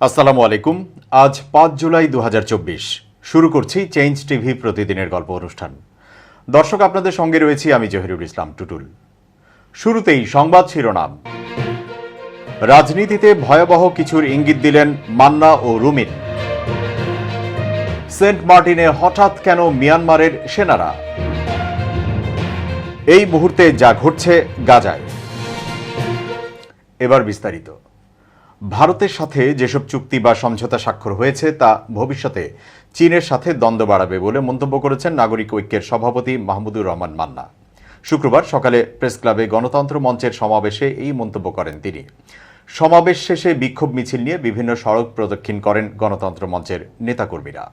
আসসালামু আলাইকুম। আজ পাঁচ জুলাই দু হাজার চব্বিশ। শুরু করছি চেঞ্জ টিভি প্রতিদিনের গল্প অনুষ্ঠান। দর্শক, আপনাদের সঙ্গে রয়েছি আমি জহিরুল ইসলাম টুটুল। শুরুতেই সংবাদ শিরোনাম। রাজনীতিতে ভয়াবহ কিছুর ইঙ্গিত দিলেন মান্না ও রুমিন। সেন্ট মার্টিনে হঠাৎ কেন মিয়ানমারের সেনারা? এই মুহূর্তে যা ঘটছে গাজায়। এবার বিস্তারিত। ভারতের সাথে যেসব চুক্তি বা সমঝোতা স্বাক্ষর হয়েছে তা ভবিষ্যতে চীনের সাথে দ্বন্দ্ব বাড়াবে বলে মন্তব্য করেছেন নাগরিক ঐক্যের সভাপতি মাহমুদুর রহমান মান্না। শুক্রবার সকালে প্রেস ক্লাবে গণতন্ত্র মঞ্চের সমাবেশে এই মন্তব্য করেন তিনি। সমাবেশ শেষে বিক্ষোভ মিছিল নিয়ে বিভিন্ন সড়ক প্রদক্ষিণ করেন গণতন্ত্র মঞ্চের নেতাকর্মীরা।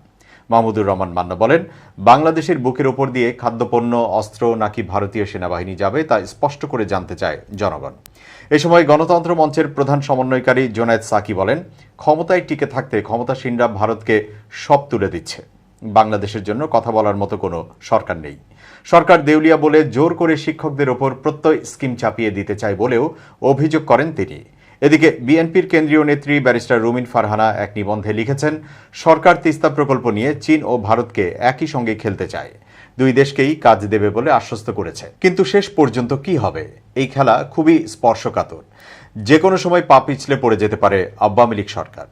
মাহমুদুর রহমান মান্না বলেন, বাংলাদেশের বুকের ওপর দিয়ে খাদ্যপণ্য, অস্ত্র নাকি ভারতীয় সেনাবাহিনী যাবে তা স্পষ্ট করে জানতে চায় জনগণ। এ সময় গণতন্ত্র মঞ্চের প্রধান সমন্বয়কারী জোনায়েদ সাকি বলেন, ক্ষমতায় টিকে থাকতে ক্ষমতাসীনরা ভারতকে সব তুলে দিচ্ছে। বাংলাদেশের জন্য কথা বলার মতো কোনো সরকার নেই। সরকার দেউলিয়া বলে জোর করে শিক্ষকদের ওপর প্রত্যয় স্কিম চাপিয়ে দিতে চায় বলেও অভিযোগ করেন তিনি। এদিকে বিএনপির কেন্দ্রীয় নেত্রী ব্যারিস্টার রুমিন ফারহানা এক নিবন্ধে লিখেছেন, সরকার তিস্তা প্রকল্প নিয়ে চীন ও ভারতকে একই সঙ্গে খেলতে চায়। দুই দেশকেই কাজ দেবে বলে আশ্বস্ত করেছে। কিন্তু শেষ পর্যন্ত কি হবে? এই খেলা খুবই স্পর্শকাতর। যে কোনো সময় পা পিছলে পড়ে যেতে পারে আব্বামী লীগ সরকার।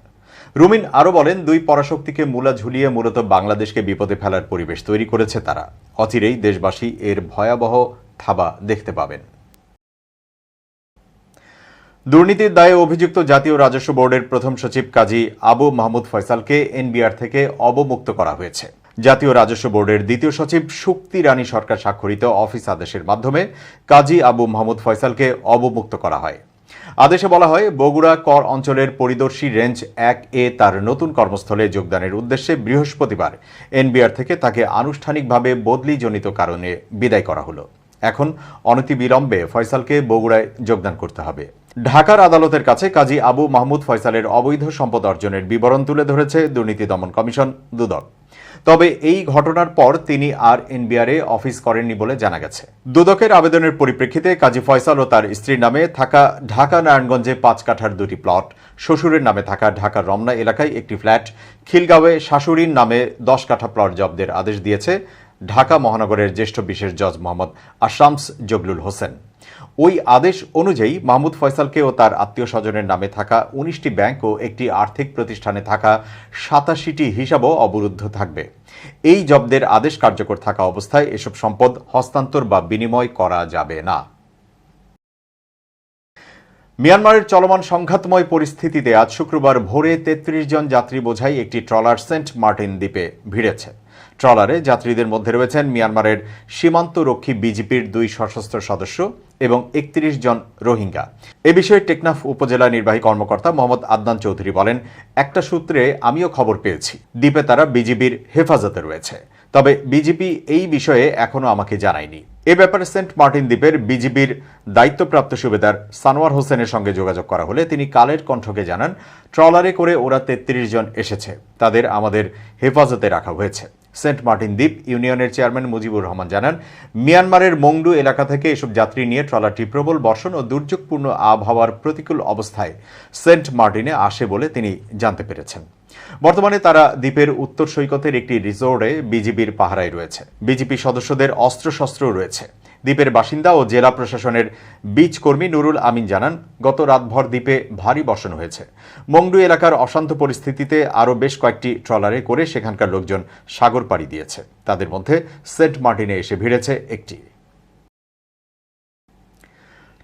রুমিন আরও বলেন, দুই পরাশক্তিকে মূলা ঝুলিয়ে মূলত বাংলাদেশকে বিপদে ফেলার পরিবেশ তৈরি করেছে তারা। অচিরেই দেশবাসী এর ভয়াবহ থাবা দেখতে পাবেন। দুর্নীতির দায়ে অভিযুক্ত জাতীয় রাজস্ব বোর্ডের প্রথম সচিব কাজী আবু মাহমুদ ফয়সালকে এনবিআর থেকে অবমুক্ত করা হয়েছে। জাতীয় রাজস্ব বোর্ডের দ্বিতীয় সচিব শক্তি রানী সরকার স্বাক্ষরিত অফিস আদেশের মাধ্যমে কাজী আবু মাহমুদ ফয়সালকে অবমুক্ত করা হয়। আদেশে বলা হয়, বগুড়া কর অঞ্চলের পরিদর্শী রেঞ্জ এক এ তার নতুন কর্মস্থলে যোগদানের উদ্দেশ্যে বৃহস্পতিবার এনবিআর থেকে তাকে আনুষ্ঠানিকভাবে বদলিজনিত কারণে বিদায় করা হলো। এখন অনতিবিলম্বে ফয়সালকে বগুড়ায় যোগদান করতে হবে। ঢাকার আদালতের কাছে কাজী আবু মাহমুদ ফয়সালের অবৈধ সম্পদ অর্জনের বিবরণ তুলে ধরেছে দুর্নীতি দমন কমিশন, দুদক। তবে এই ঘটনার পর তিনি আর এনবিআরে অফিস করেননি বলে জানা গেছে। দুদকের আবেদনের পরিপ্রেক্ষিতে কাজী ফয়সাল ও তার স্ত্রীর নামে থাকা ঢাকা নারায়ণগঞ্জে পাঁচ কাঠার দুটি প্লট, শ্বশুরের নামে থাকা ঢাকার রমনা এলাকায় একটি ফ্ল্যাট, খিলগাঁওয়ে শাশুড়ির নামে দশ কাঠা প্লট জব্দের আদেশ দিয়েছে ঢাকা মহানগরের জ্যেষ্ঠ বিশেষ জজ মোহাম্মদ আশামস জগলুল হোসেন। ওই আদেশ অনুযায়ী মাহমুদ ফয়সালকে ও তার আত্মীয় স্বজনের নামে থাকা উনিশটি ব্যাংক ও একটি আর্থিক প্রতিষ্ঠানে থাকা সাতাশিটি হিসাবও অবরুদ্ধ থাকবে। এই জব্দের আদেশ কার্যকর থাকা অবস্থায় এসব সম্পদ হস্তান্তর বা বিনিময় করা যাবে না। মিয়ানমারের চলমান সংঘাতময় পরিস্থিতিতে আজ শুক্রবার ভোরে তেত্রিশ জন যাত্রী বোঝাই একটি ট্রলার সেন্ট মার্টিন দ্বীপে ভিড়েছে। ট্রলারে যাত্রীদের মধ্যে রয়েছেন মিয়ানমারের সীমান্ত রক্ষী বিজেপির দুই সশস্ত্র সদস্য এবং একত্রিশ জন রোহিঙ্গা। এ বিষয়ে টেকনাফ উপজেলা নির্বাহী কর্মকর্তা মোহাম্মদ আদনান চৌধুরী বলেন, একটা সূত্রে আমিও খবর পেয়েছি, দ্বীপে তারা বিজিবির হেফাজতে রয়েছে। তবে বিজেপি এই বিষয়ে এখনও আমাকে জানায়নি। এ ব্যাপারে সেন্ট মার্টিন দ্বীপের বিজিবির দায়িত্বপ্রাপ্ত সুবেদার সানোয়ার হোসেনের সঙ্গে যোগাযোগ করা হলে তিনি কালের কণ্ঠকে জানান, ট্রলারে করে ওরা তেত্রিশ জন এসেছে, তাদের আমাদের হেফাজতে রাখা হয়েছে। সেন্ট মার্টিন দ্বীপ ইউনিয়নের চেয়ারম্যান মুজিবুর রহমান জানান, মিয়ানমারের মংডু এলাকা থেকে এসব যাত্রী নিয়ে ট্রলারটি প্রবল বর্ষণ ও দুর্যোগপূর্ণ আবহাওয়ার প্রতিকূল অবস্থায় সেন্ট মার্টিনে আসে বলে তিনি জানতে পেরেছেন। বর্তমানে তারা দ্বীপের উত্তর সৈকতের একটি রিসোর্টে বিজিবির পাহারায় রয়েছে। বিজেপি সদস্যদের অস্ত্রশস্ত্র রয়েছে। দ্বীপের বাসিন্দা ও জেলা প্রশাসনের বীজ কর্মী নুরুল আমিন জানান, গত রাতভর দ্বীপে ভারী বর্ষণ হয়েছে। মংডু এলাকার অশান্ত পরিস্থিতিতে আরও বেশ কয়েকটি ট্রলারে করে সেখানকার লোকজন সাগর পাড়ি দিয়েছে। তাদের মধ্যে সেন্ট মার্টিনে এসে ভিড়েছে একটি।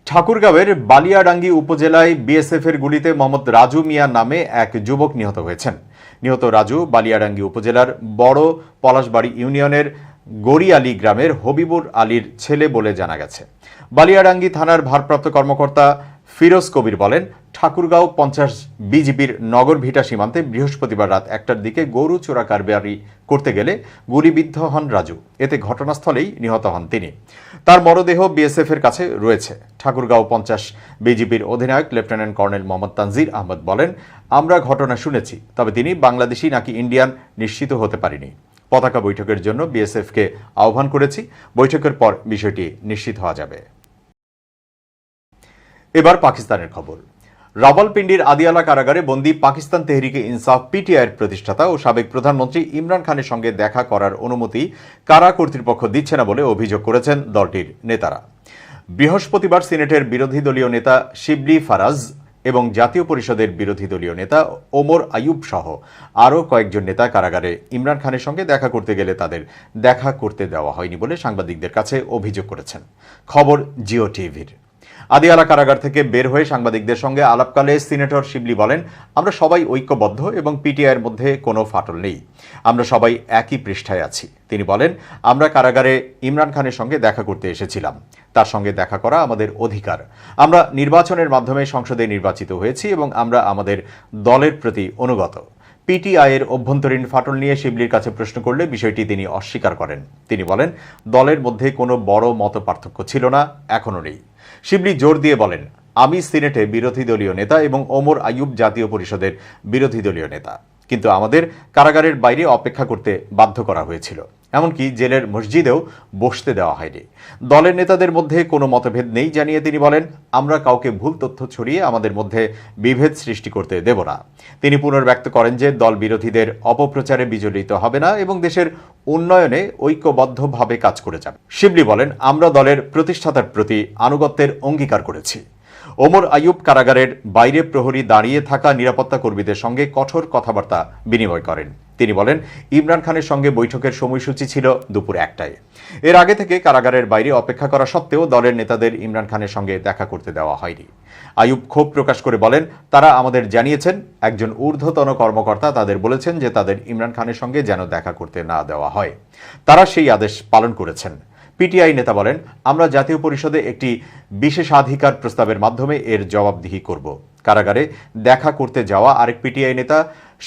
ঠাকুরগাঁওয়ের বালিয়াডাঙ্গি উপজেলায় বিএসএফের গুলিতে মোহাম্মদ রাজু মিয়া নামে এক যুবক নিহত হয়েছেন। নিহত রাজু বালিয়াডাঙ্গি উপজেলার বড় পলাশবাড়ি ইউনিয়নের গড়িয়ালি গ্রামের হবিবুর আলীর ছেলে বলে জানা গেছে। বালিয়াডাঙ্গি থানার ভারপ্রাপ্ত কর্মকর্তা ফিরোজ কবির বলেন, ঠাকুরগাঁও পঞ্চাশ বিজিবির নগর ভিটা সীমান্তে বৃহস্পতিবার রাত একটার দিকে গরু চোরা কারবারি করতে গেলে গুলিবিদ্ধ হন রাজু। এতে ঘটনাস্থলেই নিহত হন তিনি। তার মরদেহ বিএসএফ এর কাছে রয়েছে। ঠাকুরগাঁও পঞ্চাশ বিজিবির অধিনায়ক লেফটেন্যান্ট কর্নেল মোহাম্মদ তানজির আহমদ বলেন, আমরা ঘটনা শুনেছি, তবে তিনি বাংলাদেশি নাকি ইন্ডিয়ান নিশ্চিত হতে পারিনি। পতাকা বৈঠকের জন্য বিএসএফকে আহ্বান করেছি। বৈঠকের পর বিষয়টি নিশ্চিত হওয়া যাবে। এবার পাকিস্তানের খবর। রাওয়ালপিন্ডির আদিয়ালা কারাগারে বন্দী পাকিস্তান তেহরিকে ইনসাফ, পিটিআইয়ের প্রতিষ্ঠাতা ও সাবেক প্রধানমন্ত্রী ইমরান খানের সঙ্গে দেখা করার অনুমতি কারা কর্তৃপক্ষ দিচ্ছে না বলে অভিযোগ করেছেন দলটির নেতারা। বৃহস্পতিবার সিনেটের বিরোধী দলীয় নেতা শিবলি ফারাজ এবং জাতীয় পরিষদের বিরোধী দলীয় নেতা ওমর আয়ুব সহ আরও কয়েকজন নেতা কারাগারে ইমরান খানের সঙ্গে দেখা করতে গেলে তাদের দেখা করতে দেওয়া হয়নি বলে সাংবাদিকদের কাছে অভিযোগ করেছেন। খবর জিও টিভির। আদিয়ালা কারাগার থেকে বের হয়ে সাংবাদিকদের সঙ্গে আলাপকালে সিনেটর শিবলি বলেন, আমরা সবাই ঐক্যবদ্ধ এবং পিটিআইয়ের মধ্যে কোনো ফাটল নেই। আমরা সবাই একই পৃষ্ঠায় আছি। তিনি বলেন, আমরা কারাগারে ইমরান খানের সঙ্গে দেখা করতে এসেছিলাম। তার সঙ্গে দেখা করা আমাদের অধিকার। আমরা নির্বাচনের মাধ্যমে সংসদে নির্বাচিত হয়েছি এবং আমরা আমাদের দলের প্রতি অনুগত। পিটিআইয়ের অভ্যন্তরীণ ফাটল নিয়ে শিবলির কাছে প্রশ্ন করলে বিষয়টি তিনি অস্বীকার করেন। তিনি বলেন, দলের মধ্যে কোনো বড় মত পার্থক্য ছিল না এখনও নেই। শিবলি জোর দিয়ে বলেন, আমি সিনেটে বিরোধী দলীয় নেতা এবং ওমর আয়ুব জাতীয় পরিষদের বিরোধী দলীয় নেতা। কিন্তু আমাদের কারাগারের বাইরে অপেক্ষা করতে বাধ্য করা হয়েছিল। এমনকি জেলের মসজিদেও বসতে দেওয়া হয়নি। দলের নেতাদের মধ্যে কোনো মতভেদ নেই জানিয়ে তিনি বলেন, আমরা কাউকে ভুল তথ্য ছড়িয়ে আমাদের মধ্যে বিভেদ সৃষ্টি করতে দেব না। তিনি পুনর্ব্যক্ত করেন যে, দল বিরোধীদের অপপ্রচারে বিজড়িত হবে না এবং দেশের উন্নয়নে ঐক্যবদ্ধভাবে কাজ করে যাবে। শিবলি বলেন, আমরা দলের প্রতিষ্ঠাতার প্রতি আনুগত্যের অঙ্গীকার করেছি। ওমর আইয়ুব কারাগারের বাইরে প্রহরী দাঁড়িয়ে থাকা নিরাপত্তা কর্মীদের সঙ্গে কঠোর কথাবার্তা বিনিময় করেন। তিনি বলেন, ইমরান খানের সঙ্গে বৈঠকের সময়সূচি ছিল দুপুর একটায়। এর আগে থেকে কারাগারের বাইরে অপেক্ষা করা সত্ত্বেও দলের নেতাদের ইমরান খানের সঙ্গে দেখা করতে দেওয়া হয়নি। আয়ুব ক্ষোভ প্রকাশ করে বলেন, তারা আমাদের জানিয়েছেন, একজন ঊর্ধ্বতন কর্মকর্তা তাদের বলেছেন যে তাদের ইমরান খানের সঙ্গে যেন দেখা করতে না দেওয়া হয়। তারা সেই আদেশ পালন করেছেন। পিটিআই নেতা বলেন, আমরা জাতীয় পরিষদে একটি বিশেষাধিকার প্রস্তাবের মাধ্যমে এর জবাবদিহি করব। কারাগারে দেখা করতে যাওয়া আরেক পিটিআই নেতা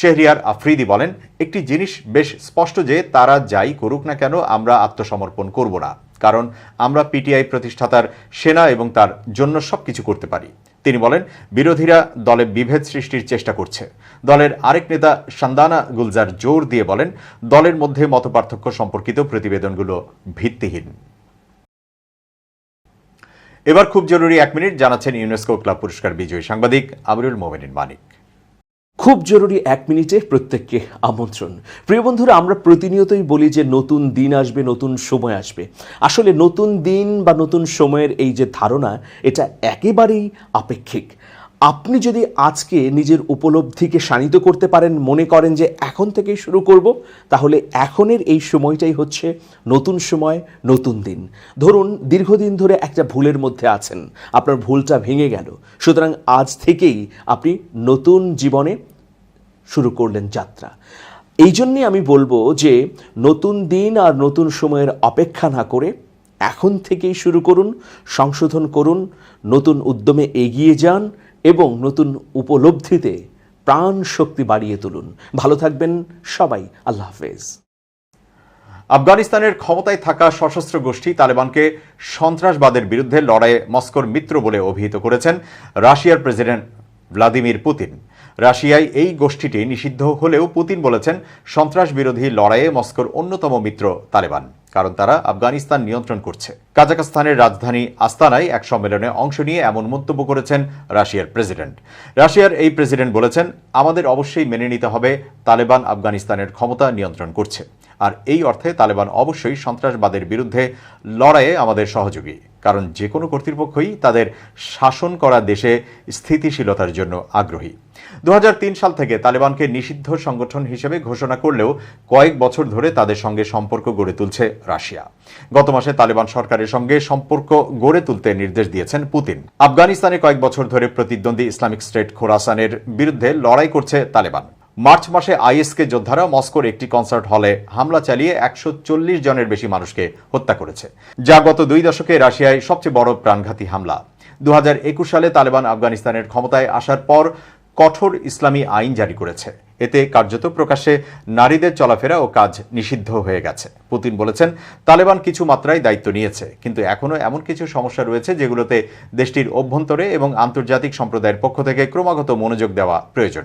শেহরিয়ার আফ্রিদি বলেন, একটি জিনিস বেশ স্পষ্ট যে তারা যাই করুক না কেন আমরা আত্মসমর্পণ করব না। কারণ আমরা পিটিআই প্রতিষ্ঠাতার সেনা এবং তার জন্য সবকিছু করতে পারি। তিনি বলেন, বিরোধীরা দলে বিভেদ সৃষ্টির চেষ্টা করছে। দলের আরেক নেতা সান্দানা গুলজার জোর দিয়ে বলেন, দলের মধ্যে মতপার্থক্য সম্পর্কিত প্রতিবেদনগুলো ভিত্তিহীন। এবার খুব জরুরি এক মিনিট, জানাচ্ছেন ইউনেস্কো ক্লাব পুরস্কার বিজয়ী সাংবাদিক আবরুল মোমেনিন মানিক। খুব জরুরি এক মিনিটে প্রত্যেককে আমন্ত্রণ। প্রিয় বন্ধুরা, আমরা প্রতিনিয়তই বলি যে নতুন দিন আসবে, নতুন সময় আসবে। আসলে নতুন দিন বা নতুন সময়ের এই যে ধারণা, এটা একেবারেই আপেক্ষিক। আপনি যদি আজকে নিজের উপলব্ধিকে শানিত করতে পারেন, মনে করেন যে এখন থেকেই শুরু করব, তাহলে এখনের এই সময়টাই হচ্ছে নতুন সময়, নতুন দিন। ধরুন, দীর্ঘদিন ধরে একটা ভুলের মধ্যে আছেন। আপনার ভুলটা ভেঙে গেল। সুতরাং আজ থেকেই আপনি নতুন জীবনে শুরু করলেন যাত্রা। এই জন্যে আমি বলব যে, নতুন দিন আর নতুন সময়ের অপেক্ষা না করে এখন থেকেই শুরু করুন, সংশোধন করুন, নতুন উদ্যমে এগিয়ে যান এবং নতুন উপলব্ধিতে প্রাণ শক্তি বাড়িয়ে তুলুন। ভালো থাকবেন সবাই। আল্লাহ হাফেজ। আফগানিস্তানের ক্ষমতায় থাকা সশস্ত্র গোষ্ঠী তালেবানকে সন্ত্রাসবাদের বিরুদ্ধে লড়াইয়ে মস্কোর মিত্র বলে অভিহিত করেছেন রাশিয়ার প্রেসিডেন্ট ভ্লাদিমির পুতিন। রাশিয়ায় এই গোষ্ঠীটি নিষিদ্ধ হলেও পুতিন বলেছেন সন্ত্রাস বিরোধী লড়াইয়ে মস্কোর অন্যতম মিত্র তালেবান। কারণ তারা আফগানিস্তান নিয়ন্ত্রণ করছে। কাজাকস্তানের রাজধানী আস্তানায় এক সম্মেলনে অংশ নিয়ে এমন মন্তব্য করেছেন রাশিয়ার প্রেসিডেন্ট। রাশিয়ার এই প্রেসিডেন্ট বলেছেন, আমাদের অবশ্যই মেনে নিতে হবে, তালেবান আফগানিস্তানের ক্ষমতা নিয়ন্ত্রণ করছে। আর এই অর্থে তালেবান অবশ্যই সন্ত্রাসবাদের বিরুদ্ধে লড়াইয়ে আমাদের সহযোগী। কারণ যে কোনো কর্তৃপক্ষই তাদের শাসন করা দেশে স্থিতিশীলতার জন্য আগ্রহী। দু হাজার তিন সাল থেকে তালেবানকে নিষিদ্ধ সংগঠন হিসেবে ঘোষণা করলেও কয়েক বছর ধরে তাদের সঙ্গে সম্পর্ক গড়ে তুলছে রাশিয়া। গত মাসে তালেবান সরকারের সঙ্গে সম্পর্ক গড়ে তুলতে নির্দেশ দিয়েছেন পুতিন। আফগানিস্তানে কয়েক বছর ধরে প্রতিদ্বন্দ্বী ইসলামিক স্টেট খোরাসানের বিরুদ্ধে লড়াই করছে তালেবান। মার্চ মাসে আইএসকে যোদ্ধারা মস্কোর একটি কনসার্ট হলে হামলা চালিয়ে একশো চল্লিশ জনের বেশি মানুষকে হত্যা করেছে। যা গত দুই দশকে রাশিয়ায় সবচেয়ে বড় প্রাণঘাতী হামলা। দু হাজার একুশ সালে তালেবান আফগানিস্তানের ক্ষমতায় আসার পর কঠোর ইসলামী আইন জারি করেছে। এতে কার্যত প্রকাশ্যে নারীদের চলাফেরা ও কাজ নিষিদ্ধ হয়ে গেছে। পুতিন বলেছেন, তালেবান কিছু মাত্রায় দায়িত্ব নিয়েছে, কিন্তু এখনও এমন কিছু সমস্যা রয়েছে যেগুলোতে দেশটির অভ্যন্তরে এবং আন্তর্জাতিক সম্প্রদায়ের পক্ষ থেকে ক্রমাগত মনোযোগ দেওয়া প্রয়োজন।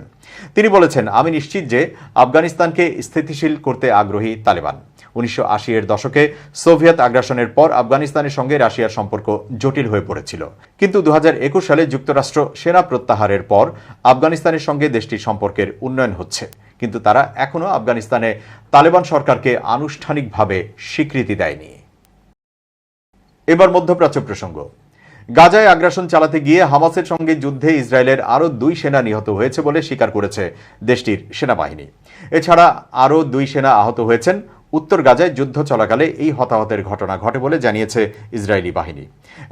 তিনি বলেছেন, আমি নিশ্চিত যে আফগানিস্তানকে স্থিতিশীল করতে আগ্রহী তালেবান। উনিশশো এর দশকে সোভিয়েত আগ্রাসনের পর আফগানিস্তানের সঙ্গে রাশিয়ার সম্পর্ক জটিল হয়ে পড়েছিল। কিন্তু দু হাজার একুশ সালে যুক্তরাষ্ট্র সেনা প্রত্যাহারের পর আফগানিস্তানের সঙ্গে দেশটির সম্পর্কের উন্নয়ন হচ্ছে। কিন্তু তারা এখনও আফগানিস্তানে তালেবান সরকারকে আনুষ্ঠানিকভাবে স্বীকৃতি দেয়নি। এবার মধ্যপ্রাচ্য প্রসঙ্গ। গাজায় আগ্রাসন চালাতে গিয়ে হামাসের সঙ্গে যুদ্ধে ইসরায়েলের আরও দুই সেনা নিহত হয়েছে বলে স্বীকার করেছে দেশটির সেনাবাহিনী। এছাড়া আরও দুই সেনা আহত হয়েছেন উত্তর গাজায় যুদ্ধ চলাকালে এই হতাহতের ঘটনা ঘটে বলে জানিয়েছে ইসরায়েলি বাহিনী।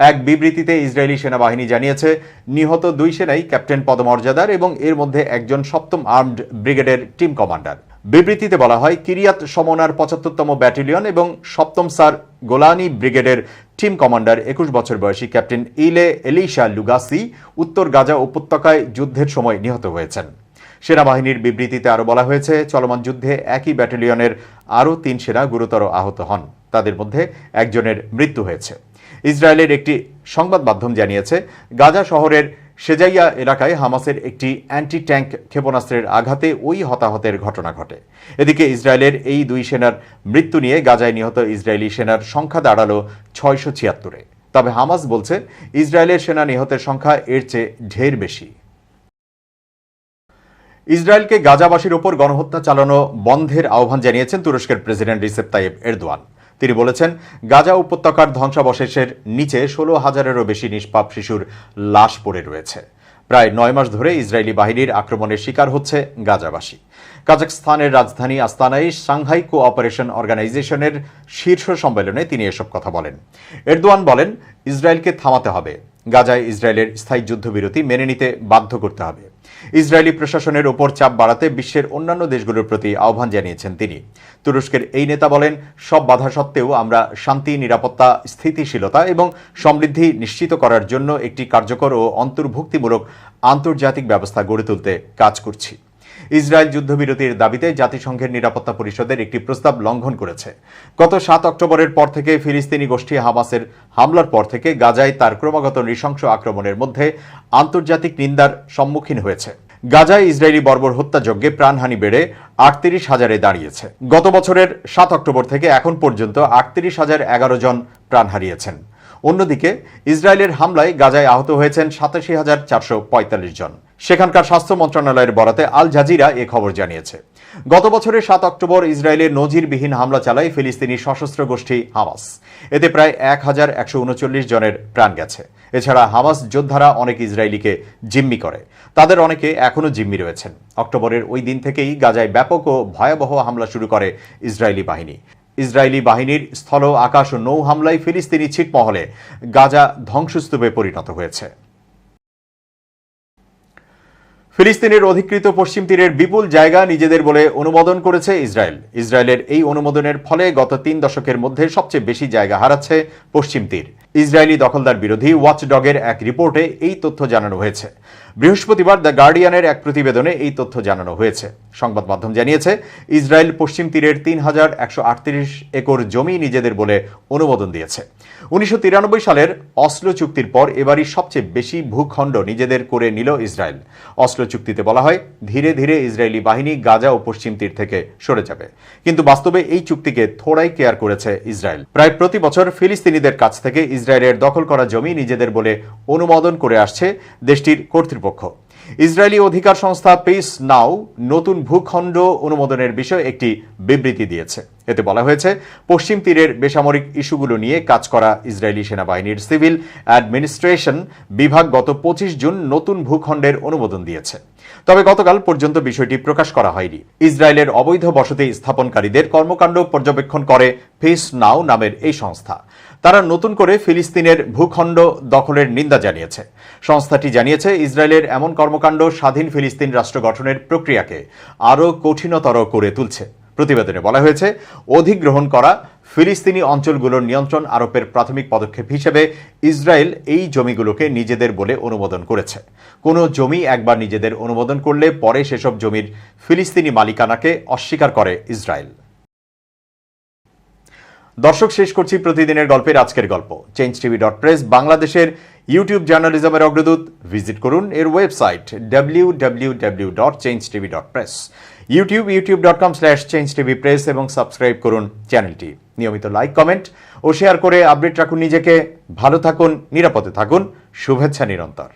এক বিবৃতিতে ইসরায়েলি সেনাবাহিনী জানিয়েছে, নিহত দুই সেনাই ক্যাপ্টেন পদমর্যাদার এবং এর মধ্যে একজন সপ্তম আর্মড ব্রিগেডের টিম কমান্ডার। বিবৃতিতে বলা হয়, কিরিয়াত সমনার পঁচাত্তরতম ব্যাটালিয়ন এবং সপ্তম স্যার গোলানি ব্রিগেডের টিম কমান্ডার একুশ বছর বয়সী ক্যাপ্টেন ইলে এলিশা লুগাসি উত্তর গাজা উপত্যকায় যুদ্ধের সময় নিহত হয়েছেন। সেনাবাহিনীর বিবৃতিতে আরও বলা হয়েছে, চলমান যুদ্ধে একই ব্যাটালিয়নের আরও তিন সেনা গুরুতর আহত হন। তাদের মধ্যে একজনের মৃত্যু হয়েছে। ইসরায়েলের একটি সংবাদ মাধ্যম জানিয়েছে, গাজা শহরের সেজাইয়া এলাকায় হামাসের একটি অ্যান্টি ট্যাঙ্ক ক্ষেপণাস্ত্রের আঘাতে ওই হতাহতের ঘটনা ঘটে। এদিকে ইসরায়েলের এই দুই সেনার মৃত্যু নিয়ে গাজায় নিহত ইসরায়েলি সেনার সংখ্যা দাঁড়াল ছয়শো ছিয়াত্তরে। তবে হামাস বলছে, ইসরায়েলের সেনা নিহতের সংখ্যা এর চেয়ে ঢের বেশি। ইসরায়েলকে গাজাবাসীর ওপর গণহত্যা চালানো বন্ধের আহ্বান জানিয়েছেন তুরস্কের প্রেসিডেন্ট রিসেপ তাইয়েব এরদোয়ান। তিনি বলেছেন, গাজা উপত্যকার ধ্বংসাবশেষের নিচে ষোলো হাজারেরও বেশি নিষ্পাপ শিশুর লাশ পড়ে রয়েছে। প্রায় নয় মাস ধরে ইসরায়েলি বাহিনীর আক্রমণের শিকার হচ্ছে গাজাবাসী। কাজাকস্তানের রাজধানী আস্তানায় সাংহাই কোঅপারেশন অর্গানাইজেশনের শীর্ষ সম্মেলনে তিনি এসব কথা বলেন। এরদোয়ান বলেন, ইসরায়েলকে থামাতে হবে। গাজায় ইসরায়েলের স্থায়ী যুদ্ধবিরতি মেনে নিতে বাধ্য করতে হবে। ইসরায়েলি প্রশাসনের ওপর চাপ বাড়াতে বিশ্বের অন্যান্য দেশগুলোর প্রতি আহ্বান জানিয়েছেন তিনি। তুরস্কের এই নেতা বলেন, সব বাধা সত্ত্বেও আমরা শান্তি, নিরাপত্তা, স্থিতিশীলতা এবং সমৃদ্ধি নিশ্চিত করার জন্য একটি কার্যকর ও অন্তর্ভুক্তিমূলক আন্তর্জাতিক ব্যবস্থা গড়ে তুলতে কাজ করছি। ইসরায়েল যুদ্ধবিরতির দাবিতে জাতিসংঘের নিরাপত্তা পরিষদের একটি প্রস্তাব লঙ্ঘন করেছে। গত সাত অক্টোবরের পর থেকে ফিলিস্তিনি গোষ্ঠী হামাসের হামলার পর থেকে গাজায় তার ক্রমাগত নৃশংস আক্রমণের মধ্যে আন্তর্জাতিক নিন্দার সম্মুখীন হয়েছে। গাজায় ইসরায়েলি বর্বর হত্যাযজ্ঞে প্রাণহানি বেড়ে আটত্রিশ হাজারে দাঁড়িয়েছে। গত বছরের সাত অক্টোবর থেকে এখন পর্যন্ত আটত্রিশ হাজার এগারো জন প্রাণ হারিয়েছেন। অন্যদিকে ইসরায়েলের হামলায় গাজায় আহত হয়েছেন সাতাশি হাজার চারশো পঁয়তাল্লিশ জন। সেখানকার স্বাস্থ্য মন্ত্রণালয়ের বরাতে আল জাজিরা এ খবর জানিয়েছে। গত বছরের সাত অক্টোবর ইসরায়েলের নজিরবিহীন হামলা চালায় ফিলিস্তিনি সশস্ত্র গোষ্ঠী হামাস। এতে প্রায় এক হাজার একশো উনচল্লিশ জনের প্রাণ গেছে। এছাড়া হামাস যোদ্ধারা অনেক ইসরায়েলিকে জিম্মি করে। তাদের অনেকে এখনও জিম্মি রয়েছেন। অক্টোবরের ওই দিন থেকেই গাজায় ব্যাপক ও ভয়াবহ হামলা শুরু করে ইসরায়েলি বাহিনী। ইসরায়েলি বাহিনীর স্থল আকাশ ও নৌ হামলায় ফিলিস্তিনি ছিটমহলে গাজা ধ্বংসস্তূপে পরিণত হয়েছে। ফিলিস্তিনের অধিকৃত পশ্চিম তীরের বিপুল জায়গা নিজেদের বলে অনুমোদন করেছে ইসরায়েল। ইসরায়েলের এই অনুমোদনের ফলে গত তিন দশকের মধ্যে সবচেয়ে বেশি জায়গা হারাচ্ছে পশ্চিম তীর। ইসরায়েলি দখলদার বিরোধী ওয়াচডগের এক রিপোর্টে এই তথ্য জানানো হয়েছে। বৃহস্পতিবার দ্য গার্ডিয়ানের এক প্রতিবেদনে এই তথ্য জানানো হয়েছে। সংবাদ মাধ্যম জানিয়েছে, ইসরায়েল পশ্চিম তীরের তিন হাজার একশো আটত্রিশ একর জমি নিজেদের বলে অনুমোদন দিয়েছে। উনিশশো তিরানব্বই সালের অসলো চুক্তির পর এবারই সবচেয়ে বেশি ভূখণ্ড নিজেদের করে নিল ইসরায়েল। অসলো চুক্তিতে বলা হয়, ধীরে ধীরে ইসরায়েলি বাহিনী গাজা ও পশ্চিম তীর থেকে সরে যাবে। কিন্তু বাস্তবে এই চুক্তিকে থোড়াই কেয়ার করেছে ইসরায়েল। প্রায় প্রতি বছর ফিলিস্তিনিদের কাছ থেকে ইসরায়েলের দখল করা জমি নিজেদের বলে অনুমোদন করে আসছে দেশটির কর্তৃপক্ষ। ইসরায়েলি অধিকার সংস্থা পেস নাও নতুন ভূখণ্ড অনুমোদনের বিষয়ে একটি বিবৃতি দিয়েছে। এতে বলা হয়েছে, পশ্চিম তীরের বেসামরিক ইস্যুগুলো নিয়ে কাজ করা ইসরায়েলি সেনাবাহিনীর সিভিল অ্যাডমিনিস্ট্রেশন বিভাগ গত পঁচিশ জুন নতুন ভূখণ্ডের অনুমোদন দিয়েছে। তবে গতকাল পর্যন্ত বিষয়টি প্রকাশ করা হয়নি। ইসরায়েলের অবৈধ বসতি স্থাপনকারীদের কর্মকাণ্ড পর্যবেক্ষণ করে ফেস নাও নামের এই সংস্থা। তারা নতুন করে ফিলিস্তিনের ভূখণ্ড দখলের নিন্দা জানিয়েছে। সংস্থাটি জানিয়েছে, ইসরায়েলের এমন কর্মকাণ্ড স্বাধীন ফিলিস্তিন রাষ্ট্র গঠনের প্রক্রিয়াকে আরও কঠিনতর করে তুলছে। প্রতিবেদনে বলা হয়েছে, অধিগ্রহণ করা ফিলিস্তিনি অঞ্চলগুলোর নিয়ন্ত্রণ আরোপের প্রাথমিক পদক্ষেপ হিসেবে ইসরায়েল এই জমিগুলোকে নিজেদের বলে অনুমোদন করেছে। কোনো জমি একবার নিজেদের অনুমোদন করলে পরে সেসব জমির ফিলিস্তিনি মালিকানাকে অস্বীকার করে ইসরায়েল। দর্শক, শেষ করছি প্রতিদিনের গল্পের আজকের গল্প। চেঞ্জ টিভি ডট প্রেস বাংলাদেশের ইউটিউব জার্নালিজমের অগ্রদূত। ভিজিট করুন এর website W W W dot change TV dot press YouTube YouTube dot com slash change TV press এবং সাবস্ক্রাইব করুন চ্যানেলটি নিয়মিত লাইক কমেন্ট ও শেয়ার করে আপডেট রাখুন নিজেকে। ভালো থাকুন, নিরাপদে থাকুন। শুভেচ্ছা নিরন্তর।